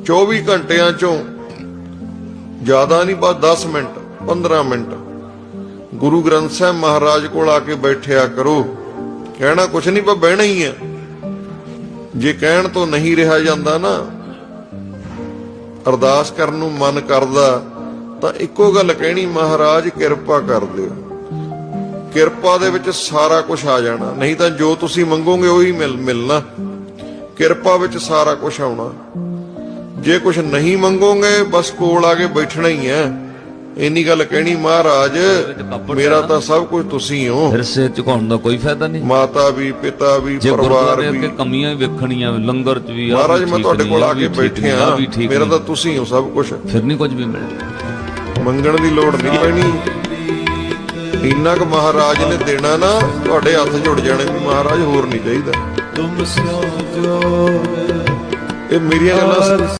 24 ਘੰਟਿਆਂ ਚੋਂ ਜ਼ਿਆਦਾ ਨਹੀਂ ਬਸ 10 ਮਿੰਟ 15 ਮਿੰਟ। ਗੁਰੂ ਗ੍ਰੰਥ ਸਾਹਿਬ ਮਹਾਰਾਜ ਕੋਲ ਆ ਕੇ ਬੈਠਿਆ ਕਰੋ। ਕਹਿਣਾ ਕੁਛ ਨਹੀਂ, ਪਰ ਬਹਿਣਾ ਹੀ ਹੈ ਜੇ ਕਹਿਣ ਤੋਂ ਨਹੀਂ ਰਿਹਾ ਜਾਂਦਾ ਨਾ, ਅਰਦਾਸ ਕਰਨ ਨੂੰ ਮਨ ਕਰਦਾ, ਤਾਂ ਇੱਕੋ ਗੱਲ ਕਹਿਣੀ, ਮਹਾਰਾਜ ਕਿਰਪਾ ਕਰ ਦਿਓ। ਕਿਰਪਾ ਦੇ ਵਿੱਚ ਸਾਰਾ ਕੁਝ ਆ ਜਾਣਾ। ਨਹੀਂ ਤਾਂ ਜੋ ਤੁਸੀਂ ਮੰਗੋਗੇ, ਉਹੀ ਮਿਲ ਮਿਲਣਾ। ਕਿਰਪਾ ਵਿੱਚ ਸਾਰਾ ਕੁਝ ਆਉਣਾ। ਜੇ ਕੁਝ ਨਹੀਂ ਮੰਗੋਗੇ ਬਸ ਕੋਲ ਆ ਕੇ ਬੈਠਣਾ ਹੀ ਹੈ। ਇੰਨੀ ਗੱਲ ਕਹਿਣੀ ਮਹਾਰਾਜ ਮੇਰਾ ਤਾਂ ਸਭ ਕੁਝ ਤੁਸੀਂ ਹੋ। ਫਿਰ ਸਿਰ ਝੁਕਾਉਣ ਦਾ ਕੋਈ ਫਾਇਦਾ ਨਹੀਂ। ਮਾਤਾ ਵੀ ਪਿਤਾ ਵੀ ਜੇ ਪਰਿਵਾਰ ਵੀ। ਅੱਗੇ ਕਮੀਆਂ ਹੀ ਵੇਖਣੀਆਂ ਲੰਗਰ ਚ ਵੀ ਮਹਾਰਾਜ ਮੈਂ ਤੁਹਾਡੇ ਕੋਲ ਆ ਕੇ ਬੈਠਿਆ ਮੇਰਾ। ਤਾਂ ਤੁਸੀਂ ਹੋ ਸਭ ਕੁਝ ਫਿਰ ਨਹੀਂ ਕੁਝ ਵੀ ਮਿਲਦਾ ਮੰਗਣ ਦੀ ਲੋੜ ਨਹੀਂ ਪੈਣੀ। ਇੰਨਾ ਕੁ ਮਹਾਰਾਜ ਨੇ ਦੇਣਾ ਨਾ ਤੁਹਾਡੇ ਹੱਥ ਜੁੜ ਜਾਣੇ ਵੀ ਮਹਾਰਾਜ ਹੋਰ ਨਹੀਂ ਚਾਹੀਦਾ। ਤੁਮ ਸਿਓ ਜੋ ਇਹ ਮੇਰੀਆਂ ਗੱਲਾਂ